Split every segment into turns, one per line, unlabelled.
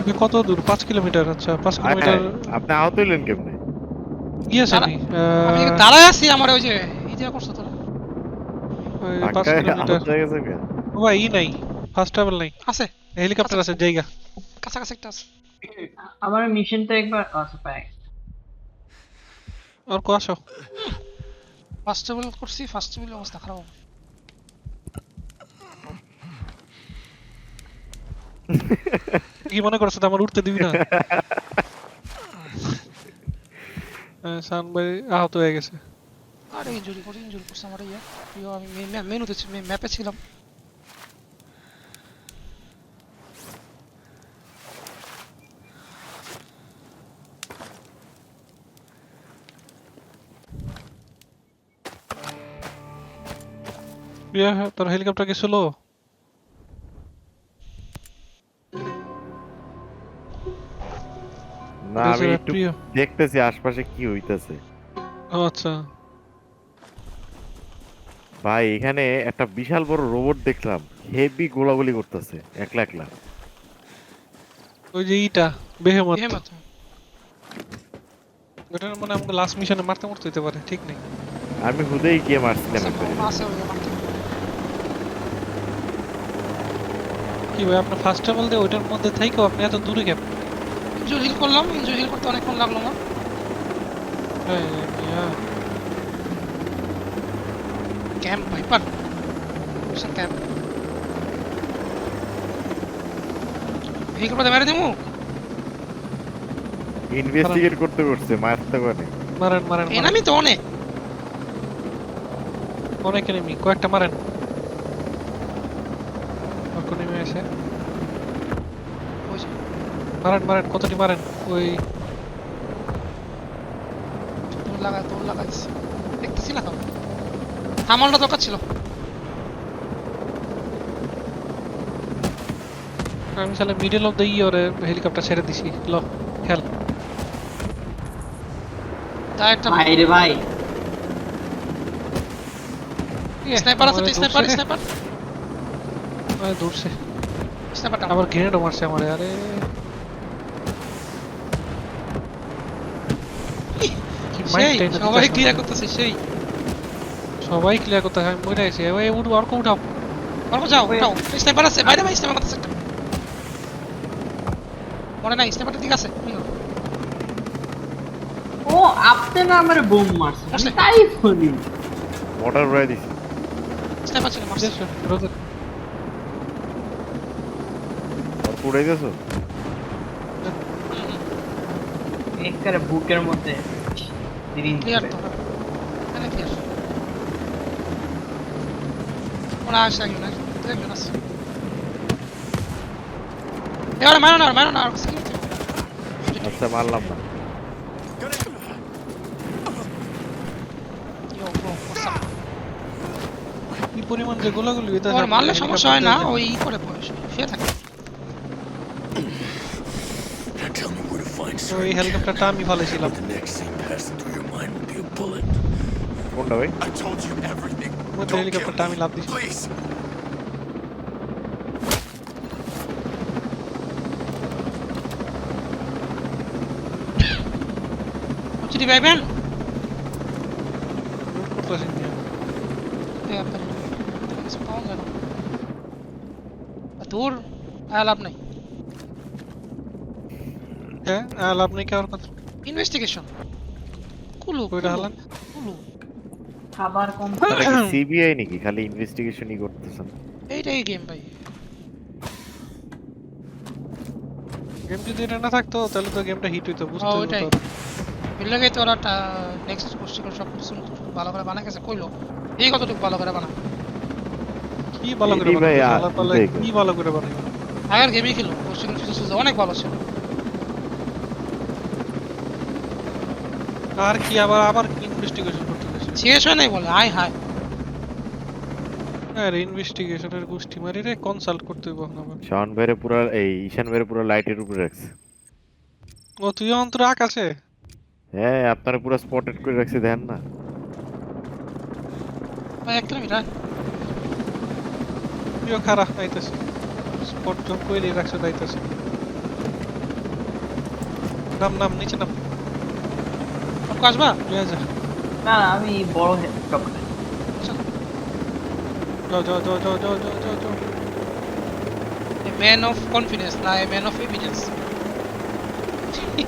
আপনি কত দূর? পাঁচ কিলোমিটার আচ্ছা পাঁচ কিলোমিটার
আপনি আহত হইলেন কেমনে?
গিয়েছে আমি
দাঁড়ায় আছি আমার ওই যে এই যে করছ তোরা।
পাঁচ কিলোমিটার? ও ভাই ই নাই ফার্স্ট ট্রাভেল নাই।
আছে।
হেলিকপ্টার আছে জায়গা।
কাছাকাছি একটা আছে।
আমার মিশনটা একবার আচ্ছা পাই
আর কো আসো।
ফার্স্ট টেবিল করছি ফার্স্ট টেবিল অবস্থা খারাপ হবে।
কি মনে করছ তো আমার উঠতে দিবি না আহ, শান ভাই আহত হয়ে গেছে
আরে ইনজুরি করে ইনজুরি করছে আমার ইয়ে ইয়ো, আমি মেনুতে ম্যাপে ছিলাম
ইয়া তোর হেলিকপ্টার কি
না আমি একটু দেখতেছি আশপাশে কি হইতাছে।
ও আচ্ছা।
ভাই এখানে একটা বিশাল বড় রোবট দেখলাম। হেভি গোলাগুলি করতেছে একলা একলা।
ওই যে ইটা বেহেমত।
মতো
ওটার মানে আমাকে লাস্ট মিশনে মারতে মারতে হইতে পারে ঠিক নেই।
আমি হুদেই গিয়ে মারছিলাম
মারতে
কি ভাই আপনার ফার্স্ট ট্রাভেল দিয়ে ওইটার মধ্যে থেকেও আপনি এত দূরে কেন
ইনজুরি হিল করলাম ইনজুরি হিল করতে অনেকক্ষণ লাগল আমার
এই, yeah,
camp viper. Camp. Helicopter মেরে দিমু?
ইনভেস্টিগেট করতে করছে মারতে করে
মারেন মারেন মারেন।
এনামি তো অনেক
অনেক এনিমি কয়েকটা মারেন। কোন আছে। মারেন মারেন কতটি মারেন? ওই
তোর লাগা তোর লাগাইছি দেখতেছি না তো। থামালটা দরকার ছিল।
আমি সালে মিডল অফ দ্য ইয়ারে হেলিকপ্টার ছেড়ে দিছি। ল খেল।
তা একটা
ভাই রে ভাই।
স্নাইপার আছে
আমারে
স্নাইপার
ধরছে।
স্নাইপার।
আমারে
স্নাইপারটা
আবার গ্রেনেডও মারছে আমারে আরে কি মাইক
সেই সবাই ক্লিয়ার করতেছে সেই।
সবাই ক্লিয়ার করতে হয় মরে গেছে। ওই উঠো অর্ক উঠাও।
অল্প যাও উঠাও। স্নাইপার আছে বাইরে ভাই স্নাইপার আছে। মনে নাই স্নাইপারটা ঠিক আছে
ও আপনি না আমার বোম মারছে তাই বলি
মোটর ভরে দিছি
স্নাইপার ছিল মারছে।
রোদের
আর পুড়াইতেছো
একবারে বুকের মধ্যে।
তো ওরা আসে একজন এবারে মারো না মারো না আর
আচ্ছা মারলাম না।
ব্রো হোয়াটস আপ
কি পরিমাণ যে গোলাগুলি হইতাছে
ওর মারলে সমস্যা হয় না ওই ই করে বয়স শুয়ে থাকে.
হেলিকপ্টারটা আমি ভালোছিলাম
The bullet.
কোনটা ভাই
I told you everything. kill
হেলিকপ্টারটা আমি
me.
লাভ দিছি
Please.
চিঠি পাইবেন
লুট করতেছি নিয়ে।
এই আপনার কিছু পাওয়া যায় না আর দূর আর লাভ নাই
হ্যাঁ আর লাভ নেই কেমন কথা
ইনভেস্টিগেশন কুলু কুলু,
হালান
কুলু।
খাবার কম
সিবিআই নাকি? খালি ইনভেস্টিগেশনই করতেছেন।
এইটাই গেম ভাই।
গেম যদি এটা না থাকতো তাহলে তো গেমটা হিট হইতো বুঝতে
ওইটাই। লাগে তো ওরা নেক্সট কোশ্চেন করে সব কিছু ভালো করে বানা গেছে কইলো এই কতটুকু ভালো করে বানা
কি ভালো করে
দেখ।
কি ভালো করে বানাইছে
আগের গেমই খেলো কোশ্চেন কিছু অনেক ভালো ছিল।
আর কি আবার আবার ইনভেস্টিগেশন করতে গেছে?
শেষ হয় নাই বলে হাই হাই
আরে ইনভেস্টিগেশনের গোষ্ঠী মারি রে কনসাল্ট করতে হইব এখন আবার।
শাওন ভাইরে পুরো এই ঈশান ভাইরে পুরো লাইটের উপরে রাখছে।
ও তুই অন্তর আকাশে
হ্যাঁ আপনারা পুরো স্পটেড করে রাখছে দেখেন না।
ভাই একটা মিনিট হ্যাঁ
তুইও খারাপ আইতাছে স্পট জব কইরে রাখছো আইতাছে নাম নাম নিচে নাম।
আসবা?
না না, আমি বড় হেলিকপ্টার
যাও যাও যাও যাও যাও যাও যাও যাও।
এ ম্যান অফ কনফিডেন্স না এ ম্যান অফ এভিডেন্স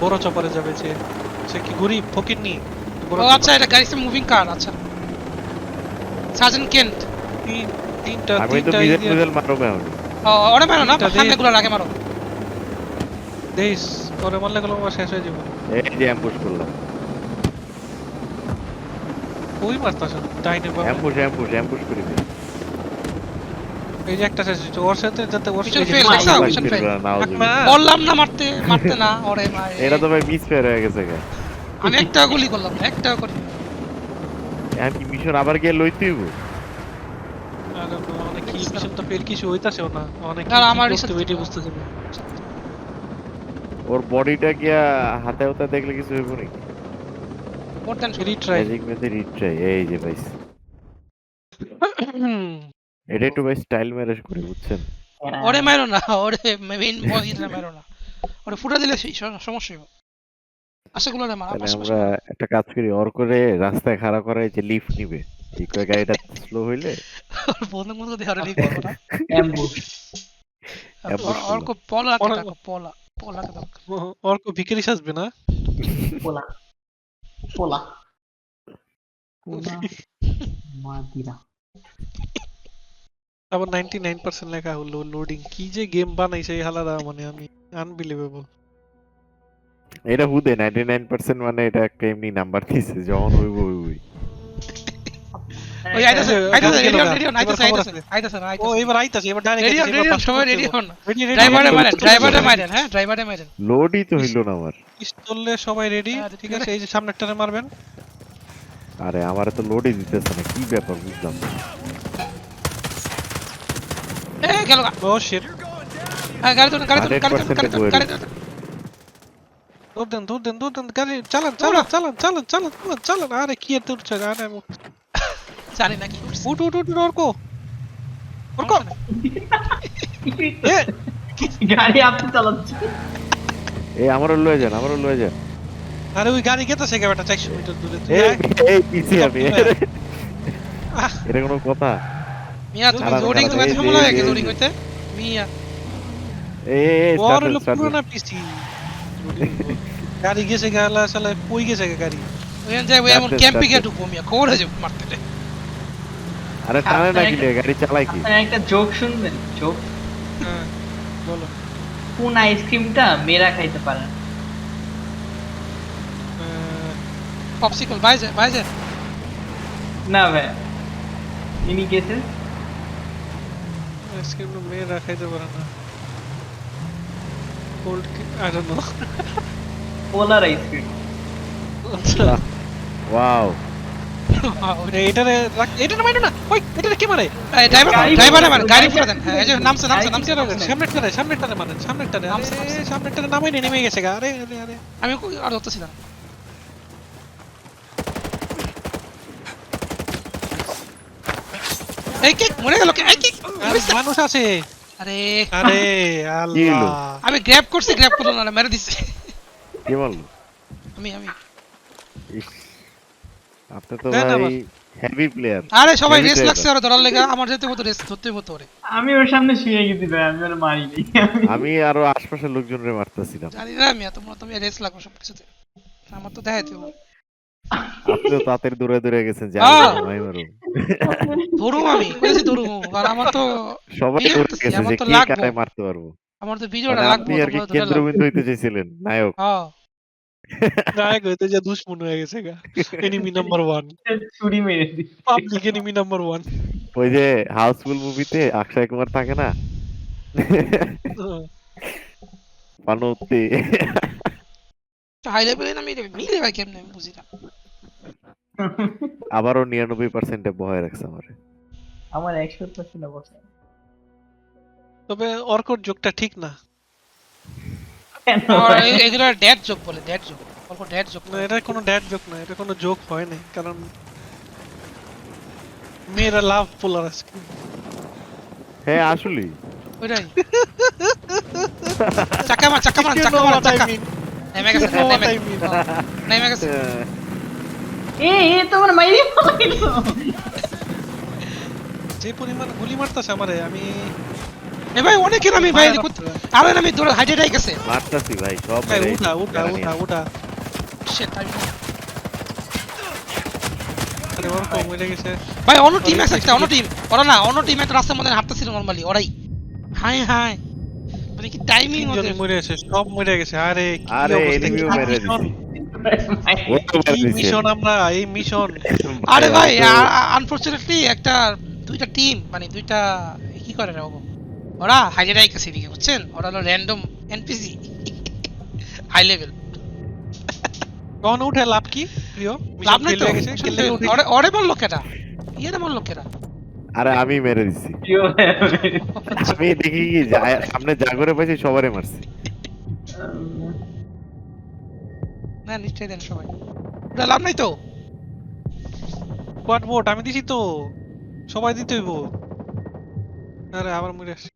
বড় চপারে যাবে যে সে কি গরিব ফকির নি?
ও আচ্ছা এটা মুভিং কার আচ্ছা। সার্জেন্ট কেন্ট
তিন তিনটা তিনটা
মিজেল
ইয়ে।
মারো
ওরে মারো না
তিনটা দিয়ে-
হামলে গুলো আগে মারো।
দেশ পরে মারলে গেলো শেষ হয়ে যাবে।
এই যে অ্যাম্বুশ করলাম।
ওই মারতাছে ডাইনে বামে।
অ্যাম্বুশ অ্যাম্বুশ অ্যাম্বুশ করি দে।
এই যে একটা হয়েছে ওর সাথে যাতে ওর সাথে
মিশন
না,
বললাম না মারতে মারতে না ওরে
এটা তো ভাই মিস ফেয়ার হয়ে গেছে গা।
আমি একটা গুলি করলাম একটা করি।
এখন কি মিশন আবার গিয়ে লইতে হইব?
অনেক কি মিশন তো ফের কিছু হইতাছেও না অনেক
না, আমার
বুঝতেছি
ওর বডিটা গিয়া হাতে হাতে দেখলে কিছু হইব নাকি?
More then
retry
magic magic retry এই যে ভাই। এটা একটু ভাই স্টাইল ম্যারেজ করে বুঝছেন?
ওরে মারো না ওরে মেইন বডিটা মারো না। ওরে ফুটা দিলে সমস্যা হবে আশা গুলো মার
আমরা একটা কাজ করি ওর করে রাস্তায় খাড়া করাই যে লিফট নিবে। এই করে গাড়িটা স্লো হইলে?
ওর বন্ধু বন্ধু দেওয়ারে লিখ করব না।
অ্যাম্বুশ
Ambush
ওর কো পলা পলা পলা কে দাও।
ওর কো ভিখারি সাজবে না?
পোলা। পোলা পোলা Madira.
আবার 99% লেখা হলো লোডিং কি যে গেম বানাইছে এই হালারা মানে আমি আনবিলিভেবল
এটা হুদে 99% মানে এটা একটা এমনি নাম্বার দিছে যখন হইব হইবই
ওই আইতাছে আইতাছে
কালকে
রেডিও
লোকা,
রেডিও
এবার
আইতাছে আইতাছে আইতাছে না
ও এবার আইতাছে এবার ডাইরেক্ট
রেডিও রেডিও সবাই রেডি ড্রাইভারে মারেন ড্রাইভারে মারেন হ্যাঁ ড্রাইভারে মারেন
লোডই তো হইল না আমার
পিস্তলে সবাই রেডি
হ্যাঁ,
ঠিক আছে এই যে সামনেরটারে মারবেন
আরে আমার তো লোডই দিতেছে না কি ব্যাপার বুঝলাম না।
এ গেল
ও শিট
হ্যাঁ গাড়ি ধরুন গাড়ি ধরুন গাড়ি ধরুন
100%
গাড়ি ধরুন গাড়ি ধরুন
দৌড় দেন দৌড় দেন দৌড় দেন গাড়ি চালান চালান চালান চালান চালান চালান চালান আরে কি এত উঠছে আরে
জানি না কি করছে।
উঠ উঠ উঠ ওরকো ওরকো
গাড়ি আপনি চালাচ্ছে
এ আমারও লয়ে যান আমারও লয়ে যান।
আরে ওই গাড়ি গেতে সে গাড়িটা 400 মিটার দূরে।
এই পিছে আমি। এটা কোনো কথা?
মিয়া তুমি
জোডিং
তুমি
কেমন
লাগে
জোডিং
হইতে মিয়া।
এ বড় লোক
পুরোনা পিছি গাড়ি গেছে গালা চালায় পই গেছে গাড়ি।
ওখানে যাই এমন ক্যাম্পিং এ ঢুকবো মিয়া খবর আছে মারতে।
আরে টানে না
আপনার
কিলে গাড়ি চালায় কি?
আপনার একটা জোক শুনবেন? জোক
হ্যাঁ বলো।
কোন আইসক্রিমটা মেয়েরা খাইতে পারে না?
আহ,
পপসিকল বাইজে বাইজে।
না ভাই। ইনি গেছেন
আইসক্রিম তো মেয়েরা খাইতে পারে না। Cold I don't know
polar
ice cream
wow এটারে এটা না না। ওই এটারে কি মারে?
ড্রাইভার ড্রাইভারে
ঘোড়া,
গাড়ি
গাড়ি
দেন। হ্যাঁ এই যে নামছে নামছে
গাড়ি
নামছে
ঘোড়া।
নামছে।
সামনেরটারে সামনেরটারে মারেন সামনেরটারে
নামছে,
আরে,
নামছে।
সামনেরটারে নামাই নেমে গেছে গা। আরে আরে আরে।
আমি কই- আর ধরতেছি না। এই কি? মরে গেল এই কি?
মানুষ আছে।
আরে
আরে আল্লাহ।
আমি গ্র্যাব করছি গ্র্যাব করল না মেরে দিছে।
কি বলল
আমি আমি।
আপনি তো ভাই হেভি প্লেয়ার
আরে সবাই রেস লাগছে আর ধরার লেগে আমার যেতে মতো রেস ধরতে মতো ওরে।
আমি ওর সামনে শুয়ে গেছি ভাই আমি ওর মারিনি
আমি আরও আশপাশের লোকজনের মারতেছিলাম।
জানি না আমি তোমরা তুমি রেস লাগো সব কিছুতে আমার তো দেখাইতে হবে।
আপনি তো তাদের দূরে দূরে গেছেন
আহ!
আমি মাই মারুম।
আমি কইছি ধরুম আর আমার তো
সবাই দূরে গেছে
আমার
যে
তো
কে। কাটায় মারতে পারব।
আমার তো ভিডিওটা
মানে
লাগবো
আপনি আর কি
ধরে
কেন্দ্রবিন্দু হইতে চাইছিলেন নায়ক।
হ্যাঁ।
নায়ক হইতে যা দুশ্মন হয়ে গেছে গা। এনিমি নাম্বার ওয়ান
ছুরি মেরে দিই
পাবলিক এনিমি নাম্বার ওয়ান
ওই যে হাউসফুল মুভিতে অক্ষয় কুমার থাকে না? পানতে।
হাই লেভেলে না মিলে মিলে ভাই কেমনে আমি বুঝি না।
আবারও নিরানব্বই পার্সেন্টে বহায় রাখছে আমার।
আমার একশো পার্সেন্ট অবস্থা
তবে অর্কর যোগটা ঠিক না।
এগুলো ড্যাড জোক বলে ড্যাড জোক অল্প ড্যাড জোক
না এটা কোনো ড্যাড যোগ না এটা কোনো যোগ হয় নাই কারণ মেয়েরা লাভ পোলার আজকে।
হ্যাঁ আসলে।
ওইটাই। চাকা মার চাকা মার চাকা মার চাকা। নেমে গেছে হ্যাঁ, নেমে নেমে গেছে।
এ এ তোমার মাইরি পালাইলো
যে পরিমাণ গুলি মারতাছে আমারে আমি
এ ভাই অনেকের আমি ভাই আরে আমি দৌড়ে হাইটে ডাই গেছে।
মারতাছি ভাই সব
ভাই, উঠা উঠা উঠা উঠা।
শিট আমি
আরে ওর কম গেছে।
ভাই অন্য টিম আছে একটা অন্য টিম ওরা না অন্য টিম একটা রাস্তার মধ্যে হাঁটতেছিল নরমালি ওরাই। হাই হাই মানে কি টাইমিং ওদের।
মরে গেছে সব মরে গেছে। আরে কি অবস্থা, কি
মেরে
মিশন,
দিছি।
মিশন আমরা এই মিশন
আরে ভাই আনফরচুনেটলি একটা দুইটা টিম মানে দুইটা কি করে রে বাবু ওরা ডাই কাছে দিকে বুঝছেন? ওরা হলো র্যান্ডম এনপিসি হাই লেভেল
কখন উঠে লাভ কি প্রিয়?
লাভ নাই তো। ওরে ওরে বলল কেটা ইয়ে বলল কেটা
আরে আমি মেরে দিছি। আমি দেখি কি সামনে যা করে পাইছি সবারে মারছি।
না নিশ্চয়ই দেন সবাই। ওটা লাভ নাই তো।
কোয়াড ভোট আমি দিছি তো। সবাই দিতে হইব। আরে আবার মরে আসছে।
আবার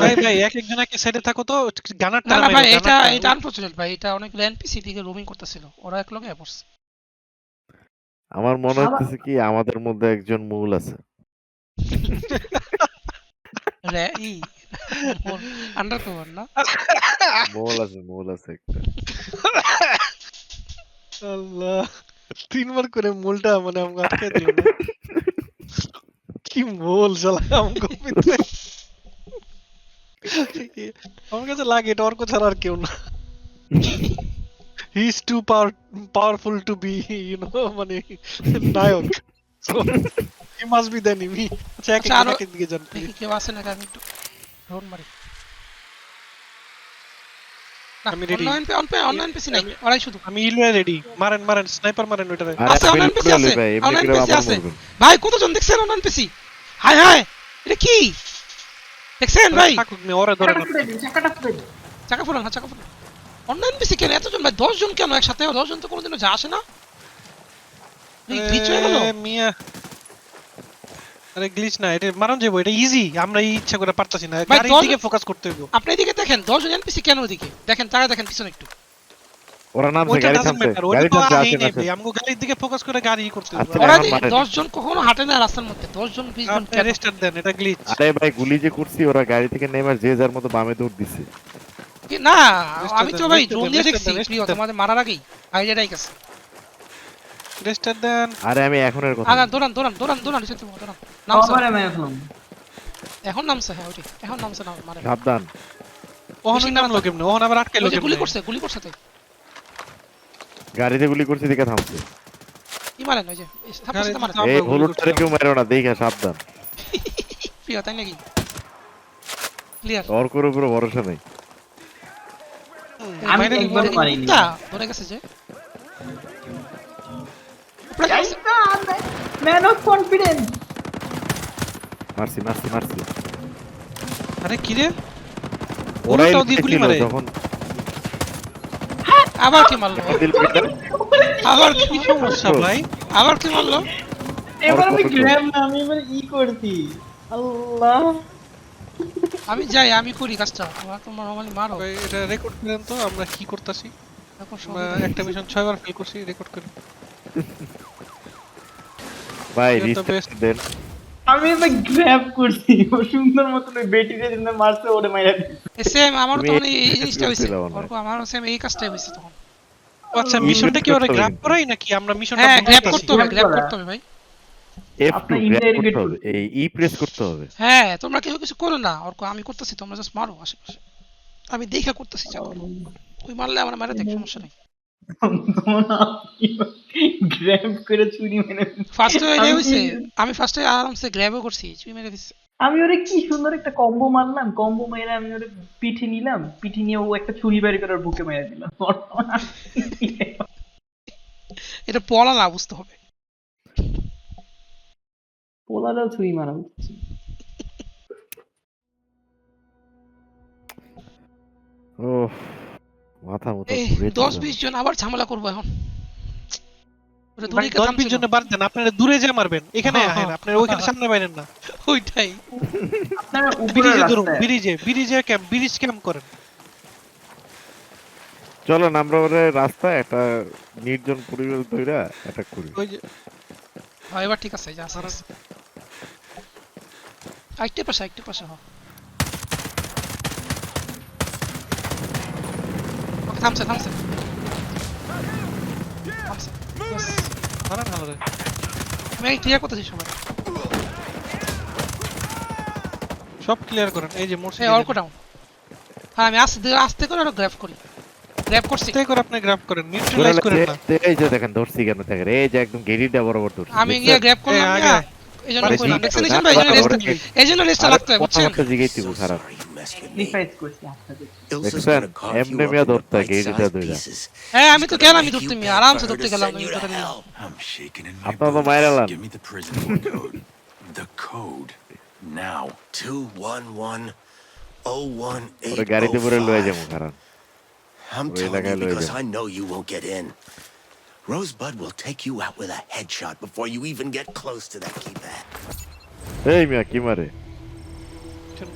ভাই ভাই এক একজন এক সাইডে থাকো তো গানার
না না ভাই এটা এটা আনফরচুনেট ভাই এটা অনেকগুলো এনপিসি দিকে রোমিং করতেছিল ওরা এক লগে পড়ছে
আমার মনে হচ্ছে কি আমাদের মধ্যে একজন মূল আছে।
রে ই আন্ডার কভার না?
মূল আছে মূল আছে একটা।
আল্লাহ তিনবার করে মূলটা মানে আমাকে আটকে দিল। না। কি মূল শালা আমাকে ভিতরে। আমার কাছে লাগে এটা অর্ক ছাড়া আর কেউ না he is too powerful to be you know মানে নায়ক so he must be the enemy আচ্ছা এক
আচ্ছা,
এক
আরো-
একের দিকে যান
দেখি কেউ আছে নাকি আমি একটু ড্রোন মারি না
আমি ready.
Online pay online online পেছি নাই ওরাই শুধু
আমি ইলুয়া রেডি মারেন মারেন স্নাইপার মারেন ওইটারে
আছে,
আমি
online
লুট
PC
করে লই
আছে,
ভাই এমনি
online
করে
PC
আবার
আছে। ভাই কতজন দেখছেন অনলাইন পেছি হাই হাই এটা কি? দেখছেন ভাই?
থাকুক নে ওরে ধরে
চাকাটা ফুটে
চাকা ফুলান চাকা ফুলান অনলাইন পেছি কেন? এতজন ভাই দশজন কেন একসাথে? দশজন তো কোনোদিনও যা আসে না। এই গ্লিচ হয়ে গেল।
মিয়া। আরে গ্লিচ না এটা মারণ যাব এটা ইজি আমরা এই ইচ্ছা করে পারতাছি না। গাড়ির দিকে ফোকাস করতে হইব।
আপনি দেখেন দশজন এনপিসি কেন ওদিকে দেখেন তারা দেখেন পিছনে একটু।
ওরা নামছে গাড়ি থামছে। গাড়ি থামছে আসেন আসেন।
আমগো গাড়ির দিকে ফোকাস করে গাড়ি করতে
ওরা
এখন
যে
মারেন।
দশজন কখনো হাঁটে না রাস্তার মধ্যে দশজন বিশ জন
আপনি
কেন?
রেস্টার দেন এটা গ্লিচ
আরে ভাই গুলি যে করছি ওরা গাড়ি থেকে নেমে যে যার মতো বামে দৌড় দিছে।
কি- না আমি তো ভাই ড্রোন দিয়ে দেখছি প্রিয় তোমাদের মারার আগেই আইডিয়াটাই গেছে।
রেস্টার দেন।
আরে আমি এখনের কথা
আগা দৌড়ান দৌড়ান দৌড়ান দৌড়ান দৌড়ান। নামছে।
আমি এখন।
এখন নামছে হ্যাঁ ওইটাই এখন নামছে না মারে।
সাবধান।
ওহন আবার আটকে
ওই গুলি করছে গুলি করছে তো।
গাড়িতে গুলি করছি দেখে থামছে।
কি মারেন ওই যে এই থাপ্পড় মারেন।
এই হলুদটারে কেউ মেরো না দেখা সাবধান।
প্রিয় তাই নাকি? ক্লিয়ার
ওর করে উপরে ভরসা নেই।
আমি একবার
দিকে-
পারিনি।
ধরে গেছে যে।
ম্যান অফ কনফিডেন্স
মারছি মারছি মারছি।
আরে কি রে?
ওরাই
গুলি মারে।
যখন
আবার কি মারলো? আবার কি
কি সমস্যা ভাই?
আবার কি মারলো?
এবার আমি
কত-
না আমি এবার ই করছি। আল্লাহ।
আমি যাই আমি করি কাজটা। তোমার তোমার নরমালি মারো।
ভাই, এটা রেকর্ড করেন তো আমরা কি করতেছি?
এখন
একটা মিশন ছয়বার ফেল করছি রেকর্ড করে।
ভাই রিস্টার্ট দেন।
আমি গ্র্যাব করছি। ও সুন্দর মতন ওই বেটিতে যেন মারছে ওরে মাইরা
সেম আমার
তুমি
তখন এই জিনিসটা। ওরকম আমারও সেম এই কাজটাই তখন।
আচ্ছা মিশনটা কি ওরা গ্র্যাব করাই নাকি? আমরা মিশনটা
হ্যাঁ গ্র্যাব? করতে হবে গ্র্যাব করতে হবে ভাই।
F2
আপনার
grab করতে হবে। এই ই প্রেস করতে হবে।
হ্যাঁ তোমরা কেউ কিছু করো না। ওর আমি করতেছি তোমরা জাস্ট মারো আশেপাশে। আমি দেখে করতেছি চাও ওই মারলে আমার মারে দেখ সমস্যা নেই।
গ্র্যাব করে চুরি মেরে দিছে।
ফার্স্টে
আমি
হইছে
কি-
আমি ফার্স্টে আরামসে গ্র্যাবও করছি চুই মেরে দিচ্ছে
আমি ওরে কি সুন্দর একটা কম্বো মারলাম কম্বো মেরে আমি ওরে পিঠে নিলাম পিঠে নিয়ে ও একটা ছুরি বাড়ি করে ওর বুকে মেরে দিলাম
এটা পলা না বুঝতে হবে
পোলাটাও ছুরি মারা উচিত।
ওহ মাথা মতো ঘুরে
দশ
দিল।
বিশ জন আবার ঝামেলা করব এখন।
আপনারা দূরে যে মারবেন
হ্যাঁ, হ্যাঁ।
আপনারা ওইখানে সামনে বাইরেন না।
ওইটাই।
আপনারা
ব্রিজে ধরুন ব্রিজে ব্রিজে ক্যাম্প ব্রিজ ক্যাম্প করেন।
চলেন আমরা ওরে রাস্তায় একটা নির্জন পরিবেশ ধইরা অ্যাটাক করি।
ওই যে
হ্যাঁ এবার ঠিক আছে যা আছে, আছে। পাশে পাশে থামছে থামছে থামছে Yes.
মারান
আমি ক্লিয়ার করতেছি সবাই।
সব ক্লিয়ার করেন। এই যে মোটরসাইকেল
অল্প ডাউন হ্যাঁ আমি আস্তে আস্তে করে ওটা গ্র্যাব করি। গ্র্যাব করছি।
আস্তে করে আপনি গ্রাব করেন। নিউট্রালাইজ করেন না।
এই যে দেখেন ধরছি কেন দেখেন? এই যে একদম গেরিটা বরাবর ধরছি
আমি গিয়ে গ্র্যাব করলাম না।
আগে।
এই জন্য
মানে
কইলাম। দেখছেন
আছে,
এই জন্য এই জন্য রেস্ট
ওরা-
এই জন্য রেস্টটা লাগতে হয় বুঝছেন?
জিগাইতে খারাপ।
sorry you messed with me.
ডিফাইস করছি আপনাদের
Ilsa's
দেখছেন?
gonna carve you
এমনি
up
মিয়া
into
ধরতে হয়, গেরিটা
bite-sized
ধইরা।
pieces.
হ্যাঁ আমি তো
He's gonna
গেলামই
make
ধরতে
you
মিয়া
beg
আরামসে
for her
ধরতে
to
গেলাম
send
আমি
you to
ধরে নিলাম
hell.
I'm shaking in my
আপনার তো
boots.
মাইরা লান।
Give me the prison war code. The code. Now.
Two one one oh one eight
ওরে গাড়িতে করে লয়ে
oh
যাবো
five.
খারাপ
I'm
ওই
telling
এলাকায়
you
লয়ে
because
যাবো।
I know you won't get in. Rosebud will take you out with a headshot before you even get close to that keypad.
এই মিয়া কি মারে
মিশন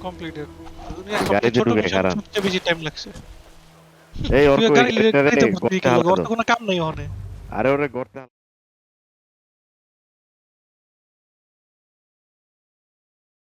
সবচেয়ে বেশি টাইম লাগছে।
এই অর্ক।
তো কোনো কাম নাই ওখানে।
আরে ওরে গর্তে